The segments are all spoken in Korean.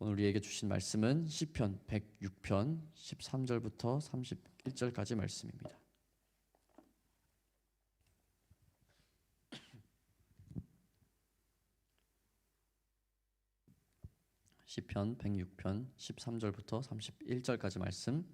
오늘 우리에게 주신 말씀은 시편 106편 13절부터 31절까지 말씀입니다. 시편 106편 13절부터 31절까지 말씀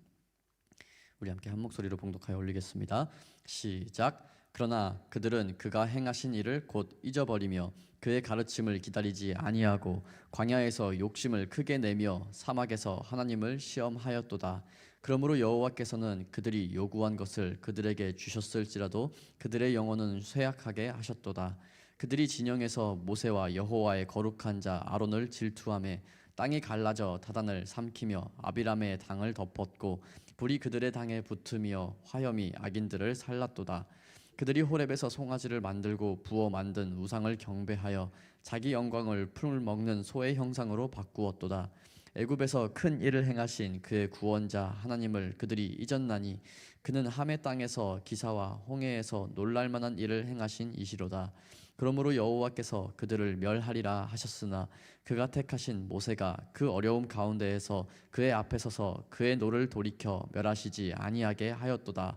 우리 함께 한 목소리로 봉독하여 올리겠습니다. 시작. 그러나 그들은 그가 행하신 일을 곧 잊어버리며 그의 가르침을 기다리지 아니하고 광야에서 욕심을 크게 내며 사막에서 하나님을 시험하였도다. 그러므로 여호와께서는 그들이 요구한 것을 그들에게 주셨을지라도 그들의 영혼은 쇠약하게 하셨도다. 그들이 진영에서 모세와 여호와의 거룩한 자 아론을 질투하며 땅이 갈라져 다단을 삼키며 아비람의 당을 덮었고 불이 그들의 당에 붙으며 화염이 악인들을 살랐도다. 그들이 호렙에서 송아지를 만들고 부어 만든 우상을 경배하여 자기 영광을 풀 먹는 소의 형상으로 바꾸었도다. 애굽에서 큰 일을 행하신 그의 구원자 하나님을 그들이 잊었나니 그는 함의 땅에서 기사와 홍해에서 놀랄 만한 일을 행하신 이시로다. 그러므로 여호와께서 그들을 멸하리라 하셨으나 그가 택하신 모세가 그 어려움 가운데에서 그의 앞에 서서 그의 노를 돌이켜 멸하시지 아니하게 하였도다.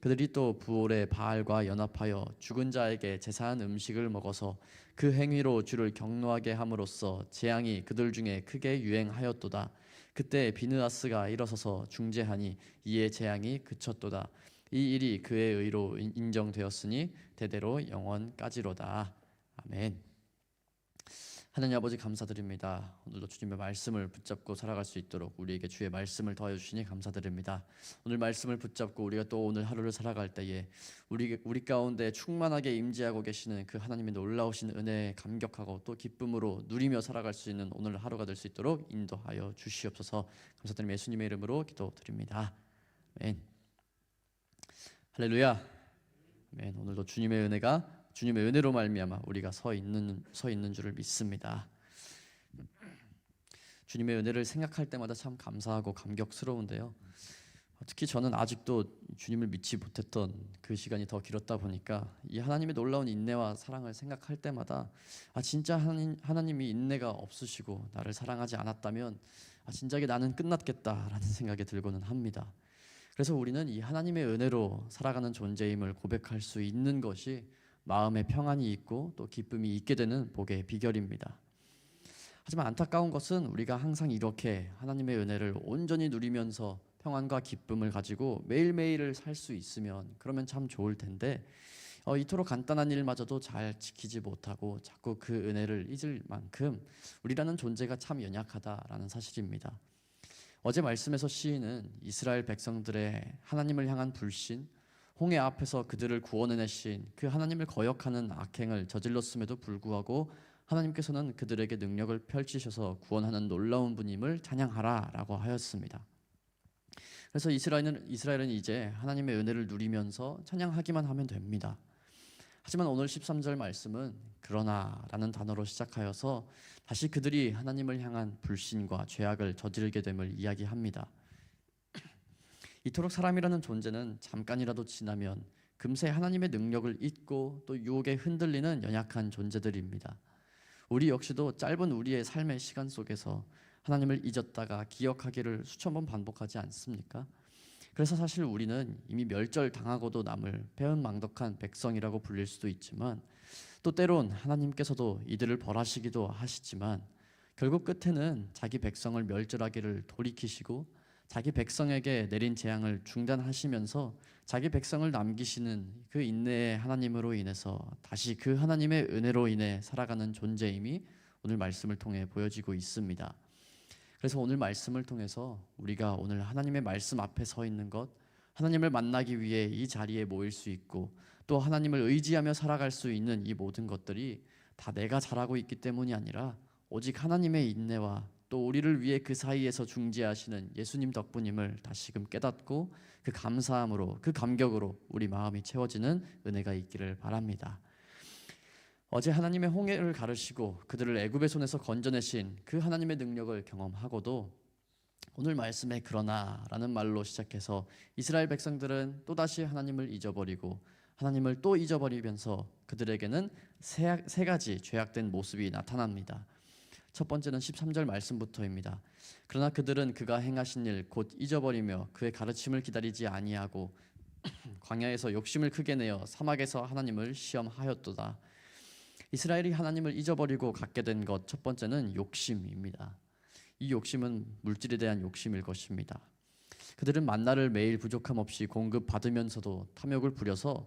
그들이 또 부올의 바알과 연합하여 죽은 자에게 제사한 음식을 먹어서 그 행위로 주를 경노하게 함으로써 재앙이 그들 중에 크게 유행하였도다. 그때 비느아스가 일어서서 중재하니 이에 재앙이 그쳤도다. 이 일이 그의 의로 인정되었으니 대대로 영원까지로다. 아멘. 하나님 아버지 감사드립니다. 오늘도 주님의 말씀을 붙잡고 살아갈 수 있도록 우리에게 주의 말씀을 더해 주시니 감사드립니다. 오늘 말씀을 붙잡고 우리가 또 오늘 하루를 살아갈 때에 우리 우리 가운데 충만하게 임재하고 계시는 그 하나님의 놀라우신 은혜에 감격하고 또 기쁨으로 누리며 살아갈 수 있는 오늘 하루가 될 수 있도록 인도하여 주시옵소서. 감사드리며 예수님의 이름으로 기도드립니다. 아멘. 할렐루야. 아멘. 오늘도 주님의 은혜가 주님의 은혜로 말미암아 우리가 서 있는 서 있는 줄을 믿습니다. 주님의 은혜를 생각할 때마다 참 감사하고 감격스러운데요. 특히 저는 아직도 주님을 믿지 못했던 그 시간이 더 길었다 보니까 이 하나님의 놀라운 인내와 사랑을 생각할 때마다 아 진짜 하나님, 하나님이 인내가 없으시고 나를 사랑하지 않았다면 아 진작에 나는 끝났겠다라는 생각이 들고는 합니다. 그래서 우리는 이 하나님의 은혜로 살아가는 존재임을 고백할 수 있는 것이 마음에 평안이 있고 또 기쁨이 있게 되는 복의 비결입니다. 하지만 안타까운 것은 우리가 항상 이렇게 하나님의 은혜를 온전히 누리면서 평안과 기쁨을 가지고 매일매일을 살 수 있으면 그러면 참 좋을 텐데 어, 이토록 간단한 일마저도 잘 지키지 못하고 자꾸 그 은혜를 잊을 만큼 우리라는 존재가 참 연약하다라는 사실입니다. 어제 말씀에서 시인은 이스라엘 백성들의 하나님을 향한 불신, 홍해 앞에서 그들을 구원해내신 그 하나님을 거역하는 악행을 저질렀음에도 불구하고 하나님께서는 그들에게 능력을 펼치셔서 구원하는 놀라운 분임을 찬양하라라고 하였습니다. 그래서 이스라엘은 이스라엘은 이제 하나님의 은혜를 누리면서 찬양하기만 하면 됩니다. 하지만 오늘 13절 말씀은 그러나라는 단어로 시작하여서 다시 그들이 하나님을 향한 불신과 죄악을 저지르게 됨을 이야기합니다. 이토록 사람이라는 존재는 잠깐이라도 지나면 금세 하나님의 능력을 잊고 또 유혹에 흔들리는 연약한 존재들입니다. 우리 역시도 짧은 우리의 삶의 시간 속에서 하나님을 잊었다가 기억하기를 수천 번 반복하지 않습니까? 그래서 사실 우리는 이미 멸절 당하고도 남을 배은망덕한 백성이라고 불릴 수도 있지만 또 때론 하나님께서도 이들을 벌하시기도 하시지만 결국 끝에는 자기 백성을 멸절하기를 돌이키시고 자기 백성에게 내린 재앙을 중단하시면서 자기 백성을 남기시는 그 인내의 하나님으로 인해서 다시 그 하나님의 은혜로 인해 살아가는 존재임이 오늘 말씀을 통해 보여지고 있습니다. 그래서 오늘 말씀을 통해서 우리가 오늘 하나님의 말씀 앞에 서 있는 것, 하나님을 만나기 위해 이 자리에 모일 수 있고 또 하나님을 의지하며 살아갈 수 있는 이 모든 것들이 다 내가 잘하고 있기 때문이 아니라 오직 하나님의 인내와 또 우리를 위해 그 사이에서 중재하시는 예수님 덕분임을 다시금 깨닫고 그 감사함으로 그 감격으로 우리 마음이 채워지는 은혜가 있기를 바랍니다. 어제 하나님의 홍해를 가르시고 그들을 애굽의 손에서 건져내신 그 하나님의 능력을 경험하고도 오늘 말씀에 그러나라는 말로 시작해서 이스라엘 백성들은 또다시 하나님을 잊어버리고 하나님을 또 잊어버리면서 그들에게는 세, 세 가지 죄악된 모습이 나타납니다. 첫 번째는 13절 말씀부터입니다. 그러나 그들은 그가 행하신 일 곧 잊어버리며 그의 가르침을 기다리지 아니하고 광야에서 욕심을 크게 내어 사막에서 하나님을 시험하였도다. 이스라엘이 하나님을 잊어버리고 갖게 된 것 첫 번째는 욕심입니다. 이 욕심은 물질에 대한 욕심일 것입니다. 그들은 만나를 매일 부족함 없이 공급 받으면서도 탐욕을 부려서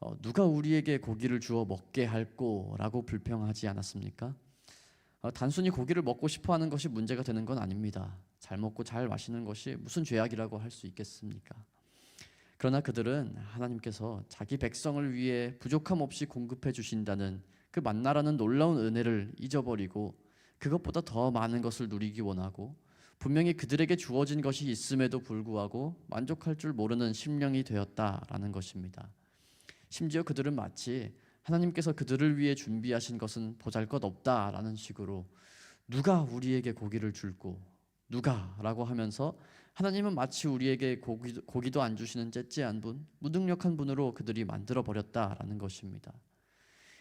어, 누가 우리에게 고기를 주어 먹게 할꼬라고 불평하지 않았습니까? 어, 단순히 고기를 먹고 싶어 하는 것이 문제가 되는 건 아닙니다. 잘 먹고 잘 마시는 것이 무슨 죄악이라고 할 수 있겠습니까? 그러나 그들은 하나님께서 자기 백성을 위해 부족함 없이 공급해 주신다는 그 만나라는 놀라운 은혜를 잊어버리고 그것보다 더 많은 것을 누리기 원하고 분명히 그들에게 주어진 것이 있음에도 불구하고 만족할 줄 모르는 심령이 되었다라는 것입니다. 심지어 그들은 마치 하나님께서 그들을 위해 준비하신 것은 보잘것없다라는 식으로 누가 우리에게 고기를 줄고 누가라고 하면서 하나님은 마치 우리에게 고기도, 고기도 안 주시는 째째한 분, 무능력한 분으로 그들이 만들어 버렸다라는 것입니다.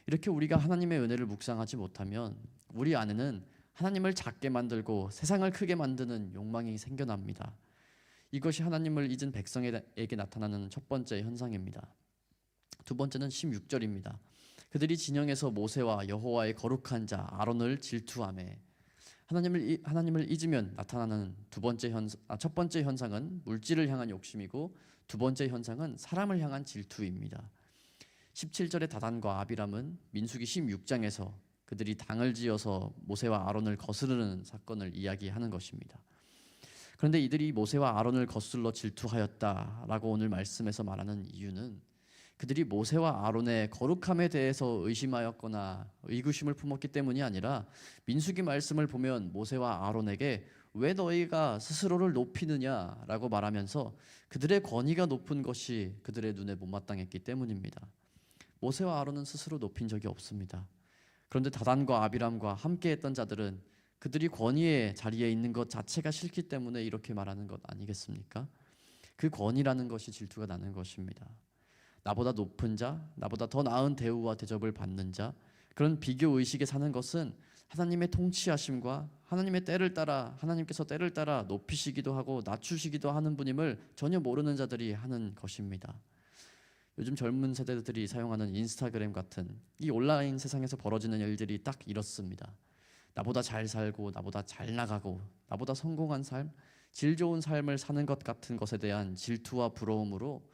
이렇게 우리가 하나님의 은혜를 묵상하지 못하면 우리 안에는 하나님을 작게 만들고 세상을 크게 만드는 욕망이 생겨납니다. 이것이 하나님을 잊은 백성에게 나타나는 첫 번째 현상입니다. 두 번째는 16절입니다. 그들이 진영에서 모세와 여호와의 거룩한 자 아론을 질투하매 하나님을 하나님을 잊으면 나타나는 두 번째 현 아, 첫 번째 현상은 물질을 향한 욕심이고 두 번째 현상은 사람을 향한 질투입니다. 17절의 다단과 아비람은 민수기 16장에서 그들이 당을 지어서 모세와 아론을 거스르는 사건을 이야기하는 것입니다. 그런데 이들이 모세와 아론을 거슬러 질투하였다라고 오늘 말씀에서 말하는 이유는 그들이 모세와 아론의 거룩함에 대해서 의심하였거나 의구심을 품었기 때문이 아니라 민수기 말씀을 보면 모세와 아론에게 왜 너희가 스스로를 높이느냐라고 말하면서 그들의 권위가 높은 것이 그들의 눈에 못마땅했기 때문입니다. 모세와 아론은 스스로 높인 적이 없습니다. 그런데 다단과 아비람과 함께했던 자들은 그들이 권위의 자리에 있는 것 자체가 싫기 때문에 이렇게 말하는 것 아니겠습니까? 그 권위라는 것이 질투가 나는 것입니다. 나보다 높은 자, 나보다 더 나은 대우와 대접을 받는 자, 그런 비교 의식에 사는 것은 하나님의 통치하심과 하나님의 때를 따라 하나님께서 때를 따라 높이시기도 하고 낮추시기도 하는 분임을 전혀 모르는 자들이 하는 것입니다. 요즘 젊은 세대들이 사용하는 인스타그램 같은 이 온라인 세상에서 벌어지는 일들이 딱 이렇습니다. 나보다 잘 살고 나보다 잘 나가고 나보다 성공한 삶, 질 좋은 삶을 사는 것 같은 것에 대한 질투와 부러움으로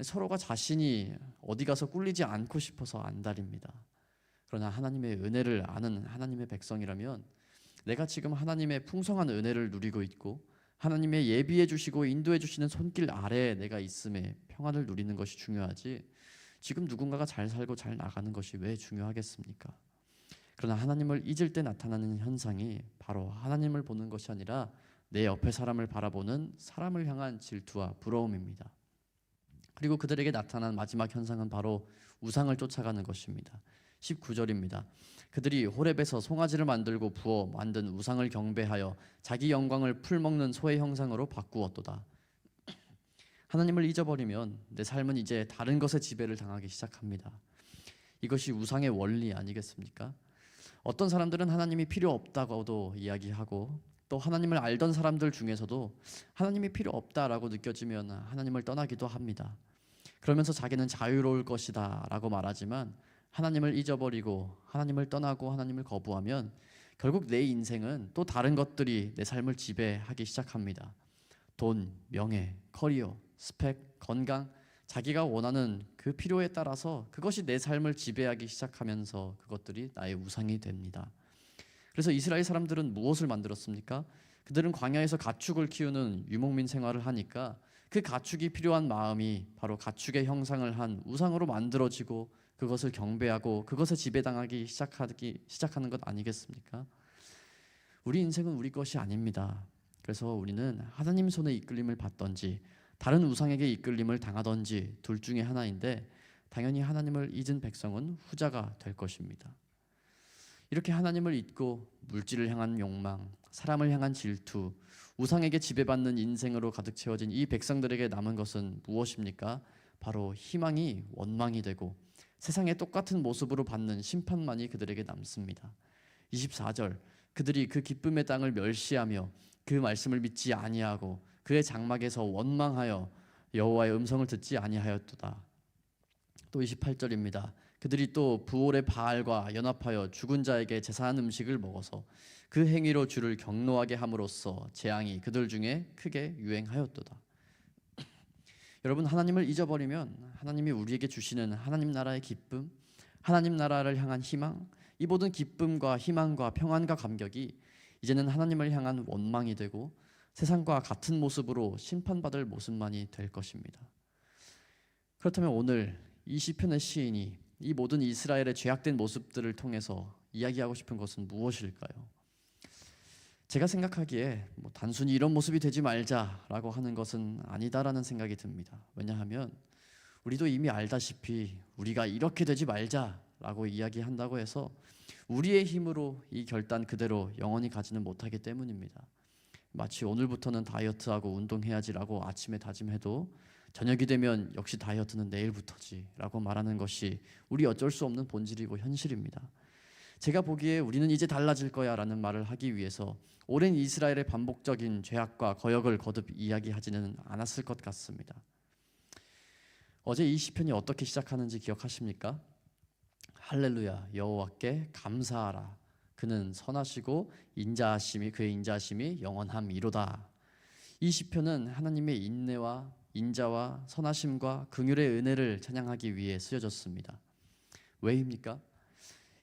서로가 자신이 어디 가서 꿀리지 않고 싶어서 안달입니다. 그러나 하나님의 은혜를 아는 하나님의 백성이라면 내가 지금 하나님의 풍성한 은혜를 누리고 있고 하나님의 예비해 주시고 인도해 주시는 손길 아래에 내가 있음에 평안을 누리는 것이 중요하지 지금 누군가가 잘 살고 잘 나가는 것이 왜 중요하겠습니까? 그러나 하나님을 잊을 때 나타나는 현상이 바로 하나님을 보는 것이 아니라 내 옆에 사람을 바라보는 사람을 향한 질투와 부러움입니다. 그리고 그들에게 나타난 마지막 현상은 바로 우상을 쫓아가는 것입니다. 19절입니다. 그들이 호렙에서 송아지를 만들고 부어 만든 우상을 경배하여 자기 영광을 풀먹는 소의 형상으로 바꾸었도다. 하나님을 잊어버리면 내 삶은 이제 다른 것의 지배를 당하기 시작합니다. 이것이 우상의 원리 아니겠습니까? 어떤 사람들은 하나님이 필요 없다고도 이야기하고 또 하나님을 알던 사람들 중에서도 하나님이 필요 없다라고 느껴지면 하나님을 떠나기도 합니다. 그러면서 자기는 자유로울 것이다 라고 말하지만 하나님을 잊어버리고 하나님을 떠나고 하나님을 거부하면 결국 내 인생은 또 다른 것들이 내 삶을 지배하기 시작합니다. 돈, 명예, 커리어, 스펙, 건강, 자기가 원하는 그 필요에 따라서 그것이 내 삶을 지배하기 시작하면서 그것들이 나의 우상이 됩니다. 그래서 이스라엘 사람들은 무엇을 만들었습니까? 그들은 광야에서 가축을 키우는 유목민 생활을 하니까 그 가축이 필요한 마음이 바로 가축의 형상을 한 우상으로 만들어지고 그것을 경배하고 그것에 지배당하기 시작하기 시작하는 것 아니겠습니까? 우리 인생은 우리 것이 아닙니다. 그래서 우리는 하나님 손에 이끌림을 받던지 다른 우상에게 이끌림을 당하던지 둘 중에 하나인데 당연히 하나님을 잊은 백성은 후자가 될 것입니다. 이렇게 하나님을 잊고 물질을 향한 욕망, 사람을 향한 질투, 우상에게 지배받는 인생으로 가득 채워진 이 백성들에게 남은 것은 무엇입니까? 바로 희망이 원망이 되고 세상의 똑같은 모습으로 받는 심판만이 그들에게 남습니다. 24절 그들이 그 기쁨의 땅을 멸시하며 그 말씀을 믿지 아니하고 그의 장막에서 원망하여 여호와의 음성을 듣지 아니하였도다. 또 28절입니다. 그들이 또 부올의 바알과 연합하여 죽은 자에게 제사한 음식을 먹어서 그 행위로 주를 경노하게 함으로써 재앙이 그들 중에 크게 유행하였도다. 여러분 하나님을 잊어버리면 하나님이 우리에게 주시는 하나님 나라의 기쁨, 하나님 나라를 향한 희망, 이 모든 기쁨과 희망과 평안과 감격이 이제는 하나님을 향한 원망이 되고 세상과 같은 모습으로 심판받을 모습만이 될 것입니다. 그렇다면 오늘 이 시편의 시인이 이 모든 이스라엘의 죄악된 모습들을 통해서 이야기하고 싶은 것은 무엇일까요? 제가 생각하기에 뭐 단순히 이런 모습이 되지 말자라고 하는 것은 아니다라는 생각이 듭니다. 왜냐하면 우리도 이미 알다시피 우리가 이렇게 되지 말자라고 이야기한다고 해서 우리의 힘으로 이 결단 그대로 영원히 가지는 못하기 때문입니다. 마치 오늘부터는 다이어트하고 운동해야지라고 아침에 다짐해도 저녁이 되면 역시 다이어트는 내일부터지라고 말하는 것이 우리 어쩔 수 없는 본질이고 현실입니다. 제가 보기에 우리는 이제 달라질 거야라는 말을 하기 위해서 오랜 이스라엘의 반복적인 죄악과 거역을 거듭 이야기하지는 않았을 것 같습니다. 어제 이 시편이 어떻게 시작하는지 기억하십니까? 할렐루야 여호와께 감사하라 그는 선하시고 인자하심이 그의 인자하심이 영원함이로다. 이 시편은 하나님의 인내와 인자와 선하심과 긍휼의 은혜를 찬양하기 위해 쓰여졌습니다. 왜입니까?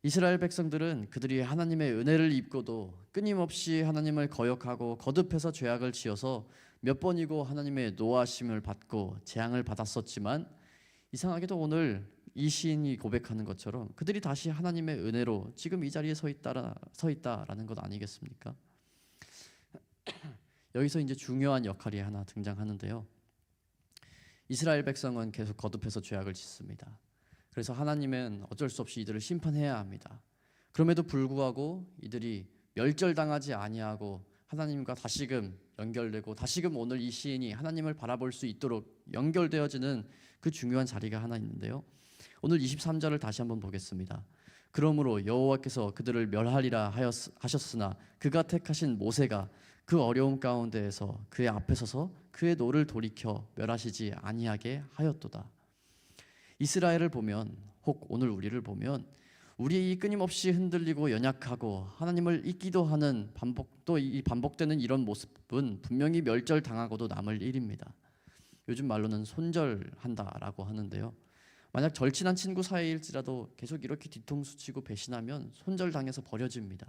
이스라엘 백성들은 그들이 하나님의 은혜를 입고도 끊임없이 하나님을 거역하고 거듭해서 죄악을 지어서 몇 번이고 하나님의 노하심을 받고 재앙을 받았었지만 이상하게도 오늘 이 시인이 고백하는 것처럼 그들이 다시 하나님의 은혜로 지금 이 자리에 서 있다 서 있다라는 것 아니겠습니까? 여기서 이제 중요한 역할이 하나 등장하는데요. 이스라엘 백성은 계속 거듭해서 죄악을 짓습니다. 그래서 하나님은 어쩔 수 없이 이들을 심판해야 합니다. 그럼에도 불구하고 이들이 멸절당하지 아니하고 하나님과 다시금 연결되고 다시금 오늘 이 시인이 하나님을 바라볼 수 있도록 연결되어지는 그 중요한 자리가 하나 있는데요. 오늘 23절을 다시 한번 보겠습니다. 그러므로 여호와께서 그들을 멸하리라 하셨으나 그가 택하신 모세가 그 어려움 가운데에서 그의 앞에 서서 그의 노를 돌이켜 멸하시지 아니하게 하였도다. 이스라엘을 보면 혹 오늘 우리를 보면 우리의 이 끊임없이 흔들리고 연약하고 하나님을 잊기도 하는 반복 또 이 반복되는 이런 모습은 분명히 멸절 당하고도 남을 일입니다. 요즘 말로는 손절한다라고 하는데요. 만약 절친한 친구 사이일지라도 계속 이렇게 뒤통수 치고 배신하면 손절당해서 버려집니다.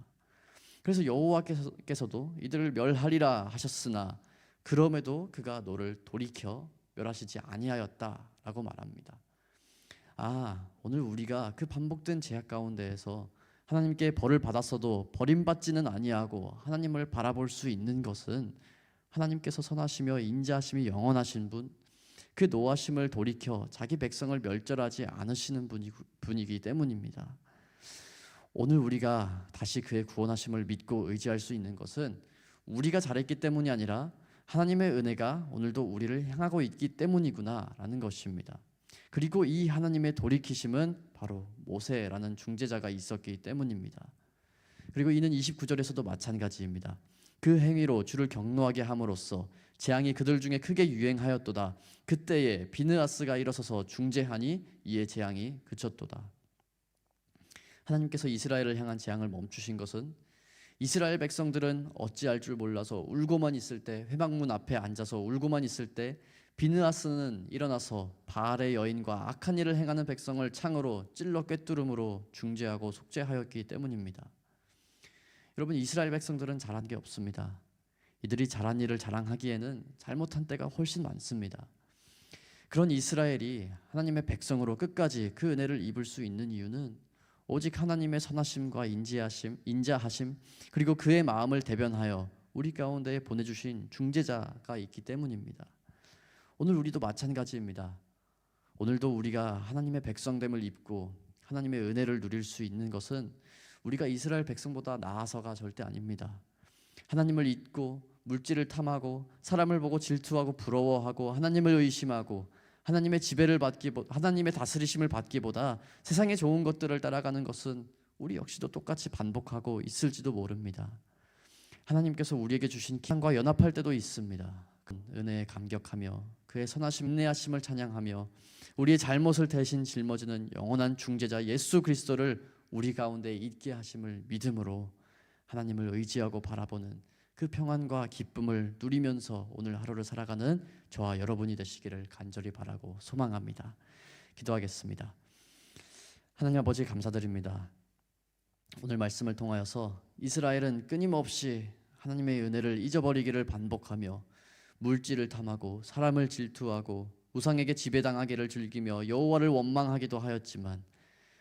그래서 여호와께서도 이들을 멸하리라 하셨으나 그럼에도 그가 너를 돌이켜 멸하시지 아니하였다라고 말합니다. 아, 오늘 우리가 그 반복된 제약 가운데에서 하나님께 벌을 받았어도 버림받지는 아니하고 하나님을 바라볼 수 있는 것은 하나님께서 선하시며 인자하심이 영원하신 분, 그 노하심을 돌이켜 자기 백성을 멸절하지 않으시는 분이기 때문입니다. 오늘 우리가 다시 그의 구원하심을 믿고 의지할 수 있는 것은 우리가 잘했기 때문이 아니라 하나님의 은혜가 오늘도 우리를 향하고 있기 때문이구나라는 것입니다. 그리고 이 하나님의 돌이키심은 바로 모세라는 중재자가 있었기 때문입니다. 그리고 이는 29절에서도 마찬가지입니다. 그 행위로 주를 경노하게 함으로써 재앙이 그들 중에 크게 유행하였도다. 그때에 비느아스가 일어서서 중재하니 이에 재앙이 그쳤도다. 하나님께서 이스라엘을 향한 재앙을 멈추신 것은 이스라엘 백성들은 어찌할 줄 몰라서 울고만 있을 때 회막문 앞에 앉아서 울고만 있을 때 비느아스는 일어나서 바알의 여인과 악한 일을 행하는 백성을 창으로 찔러 꿰뚫음으로 중재하고 속죄하였기 때문입니다. 여러분 이스라엘 백성들은 잘한 게 없습니다. 이들이 잘한 일을 자랑하기에는 잘못한 때가 훨씬 많습니다. 그런 이스라엘이 하나님의 백성으로 끝까지 그 은혜를 입을 수 있는 이유는 오직 하나님의 선하심과 인지하심, 인자하심 그리고 그의 마음을 대변하여 우리 가운데 보내 주신 중재자가 있기 때문입니다. 오늘 우리도 마찬가지입니다. 오늘도 우리가 하나님의 백성됨을 입고 하나님의 은혜를 누릴 수 있는 것은 우리가 이스라엘 백성보다 나아서가 절대 아닙니다. 하나님을 잊고 물질을 탐하고 사람을 보고 질투하고 부러워하고 하나님을 의심하고 하나님의 지배를 받기 하나님의 다스리심을 받기보다 세상의 좋은 것들을 따라가는 것은 우리 역시도 똑같이 반복하고 있을지도 모릅니다. 하나님께서 우리에게 주신 기한과 연합할 때도 있습니다. 그 은혜에 감격하며 그의 선하심 인내하심을 찬양하며 우리의 잘못을 대신 짊어지는 영원한 중재자 예수 그리스도를 우리 가운데 있게 하심을 믿음으로 하나님을 의지하고 바라보는 그 평안과 기쁨을 누리면서 오늘 하루를 살아가는 저와 여러분이 되시기를 간절히 바라고 소망합니다. 기도하겠습니다. 하나님 아버지 감사드립니다. 오늘 말씀을 통하여서 이스라엘은 끊임없이 하나님의 은혜를 잊어버리기를 반복하며 물질을 탐하고 사람을 질투하고 우상에게 지배당하기를 즐기며 여호와를 원망하기도 하였지만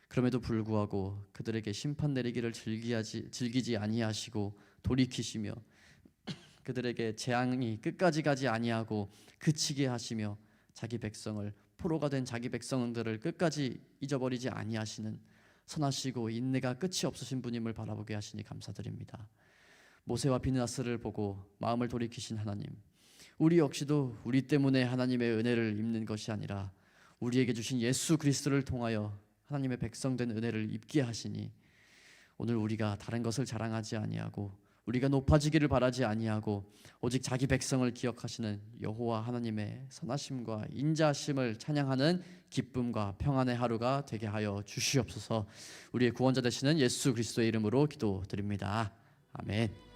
그럼에도 불구하고 그들에게 심판 내리기를 즐기지 아니하시고 돌이키시며 그들에게 재앙이 끝까지 가지 아니하고 그치게 하시며 자기 백성을 포로가 된 자기 백성들을 끝까지 잊어버리지 아니하시는 선하시고 인내가 끝이 없으신 분임을 바라보게 하시니 감사드립니다. 모세와 비느하스를 보고 마음을 돌이키신 하나님, 우리 역시도 우리 때문에 하나님의 은혜를 입는 것이 아니라 우리에게 주신 예수 그리스도를 통하여 하나님의 백성된 은혜를 입게 하시니 오늘 우리가 다른 것을 자랑하지 아니하고 우리가 높아지기를 바라지 아니하고 오직 자기 백성을 기억하시는 여호와 하나님의 선하심과 인자심을 찬양하는 기쁨과 평안의 하루가 되게 하여 주시옵소서. 우리의 구원자 되시는 예수 그리스도의 이름으로 기도드립니다. 아멘.